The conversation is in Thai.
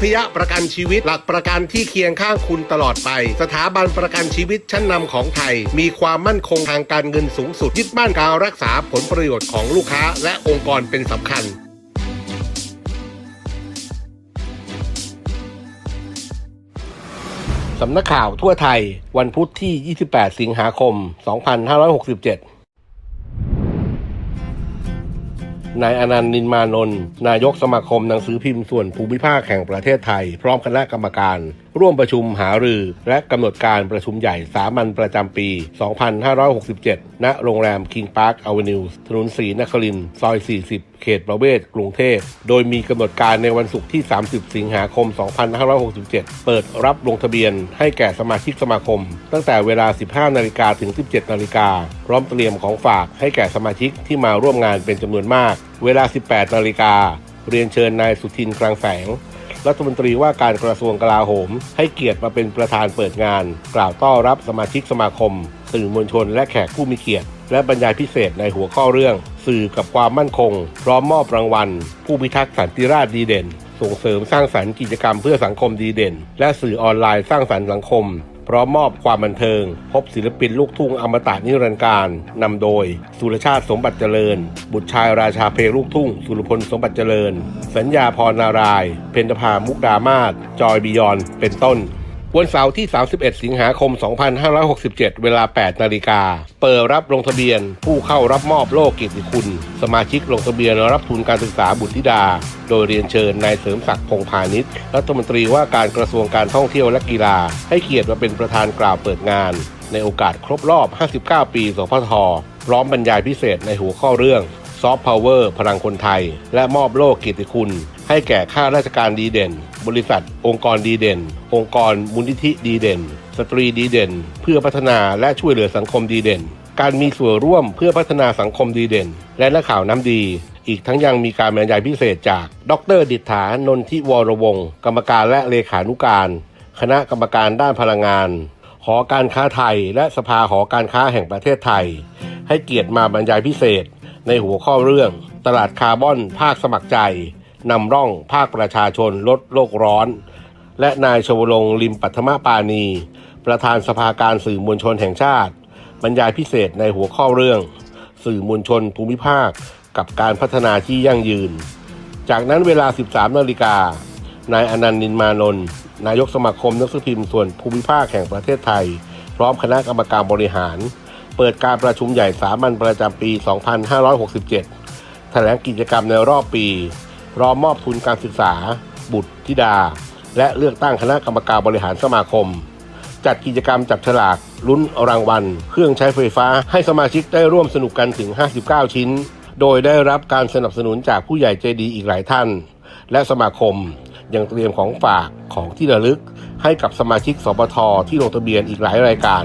พยประกันชีวิตหลักประกันที่เคียงข้างคุณตลอดไป สถาบันประกันชีวิตชั้นนำของไทย มีความมั่นคงทางการเงินสูงสุดยึดมั่นการรักษาผลประโยชน์ของลูกค้า และองค์กรเป็นสำคัญสำนักข่าวทั่วไทย วันพุธที่ 28 สิงหาคม 2567 นายอนันต์นินมานนท์นายกสมาคมหนังสือพิมพ์ส่วนภูมิภาคแห่งประเทศไทย พร้อมคณะกรรมการ ร่วมประชุมหารือ และกำหนดการประชุมใหญ่สามัญประจำปี 2567 ณ โรงแรม King Park Avenue ถนนศรีนครินทร์ซอย 40 เขตประเวศกรุงเทพ โดยมีกำหนดการในวันศุกร์ที่ 30 สิงหาคม 2567 เปิดรับลงทะเบียนให้แก่สมาชิกสมาคม ตั้งแต่เวลา 15 นาฬิกาถึง 17 นาฬิกาพร้อมเตรียมของฝากให้แก่สมาชิกที่มาร่วมงานเป็นจำนวนมาก เวลา 18 นาฬิกา เรียนเชิญนายสุทินคลังแสง รัฐมนตรีว่าการกระทรวงกลาโหม ให้เกียรติมาเป็นประธานเปิดงาน กล่าวต้อนรับสมาชิกสมาคม สื่อมวลชนและแขกผู้มีเกียรติ และบรรยายพิเศษในหัวข้อเรื่อง สื่อกับความมั่นคง พร้อมมอบรางวัล ผู้พิทักษ์สันติราษฎร์ดีเด่น ส่งเสริมสร้างสรรค์กิจกรรมเพื่อสังคมดีเด่น และสื่อออนไลน์สร้างสรรค์สังคม พร้อมมอบความบันเทิง พบศิลปินลูกทุ่งอมตะนิรันดร์การนำโดย สุรชาติสมบัติเจริญ บุตรชายราชาเพลงลูกทุ่ง สุรพลสมบัติเจริญ สัญญาพรนาราย เพญภามุกดามาศจอยบิยอนเป็นต้น วันเสาร์ที่ 31 สิงหาคม 2567 เวลา 8 นาฬิกา เปิดรับลงทะเบียน ผู้เข้ารับมอบโลกเกียรติคุณ สมาชิกลงทะเบียนรับทุนการศึกษาบุตรธิดา โดยเรียนเชิญนายเสริมศักดิ์พงพาณิชย์รัฐมนตรีว่าการกระทรวงการท่องเที่ยวและกีฬา ให้เกียรติมาเป็นประธานกล่าวเปิดงาน ในโอกาสครบรอบ 59 ปีสพทพร้อมบรรยายพิเศษในหัวข้อเรื่องซอฟต์พาวเวอร์พลังคนไทย และมอบโล่เกียรติคุณ ให้แก่ข้าราชการดีเด่น บริษัท องค์กรดีเด่น องค์กรมูลนิธิดีเด่น สตรีดีเด่น เพื่อพัฒนาและช่วยเหลือสังคมดีเด่น การมีส่วนร่วมเพื่อพัฒนาสังคมดีเด่น และนักข่าวน้ำดี อีกทั้งยังมีการบรรยายพิเศษจาก ดร ดิษฐานนทิวรวงศ์กรรมการและเลขานุการ คณะกรรมการด้านพลังงาน หอการค้าไทย และสภาหอการค้าแห่งประเทศไทย ให้เกียรติมาบรรยายพิเศษ ในหัวข้อเรื่อง ตลาดคาร์บอนภาคสมัครใจ นำร่องภาคประชาชนลดโลกร้อน และนายชวลงลิมปัทมปานีประธานสภาการสื่อมวลชนแห่งชาติ บรรยายพิเศษในหัวข้อเรื่อง สื่อมวลชนภูมิภาค กับการพัฒนาที่ยั่งยืน จากนั้นเวลา 13นาฬิกานายอนันต์นินมานนท์นายกสมาคมนักสือพิมพ์ส่วนภูมิภาคแห่งประเทศไทย พร้อมคณะกรรมการบริหาร เปิดการประชุมใหญ่สามัญประจำปี 2567 แถลงกิจกรรมในรอบปี พร้อมมอบทุนการศึกษา บุตรธิดา และเลือกตั้งคณะกรรมการบริหารสมาคม จัดกิจกรรมจับฉลากลุ้นรางวัล เครื่องใช้ไฟฟ้าให้สมาชิกได้ร่วมสนุกกันถึง 59 ชิ้น โดยได้รับการสนับสนุนจากผู้ใหญ่ใจดีอีกหลายท่าน และสมาคมยังเตรียมของฝากของที่ระลึกให้กับสมาชิกสปทที่ลงทะเบียนอีกหลายรายการ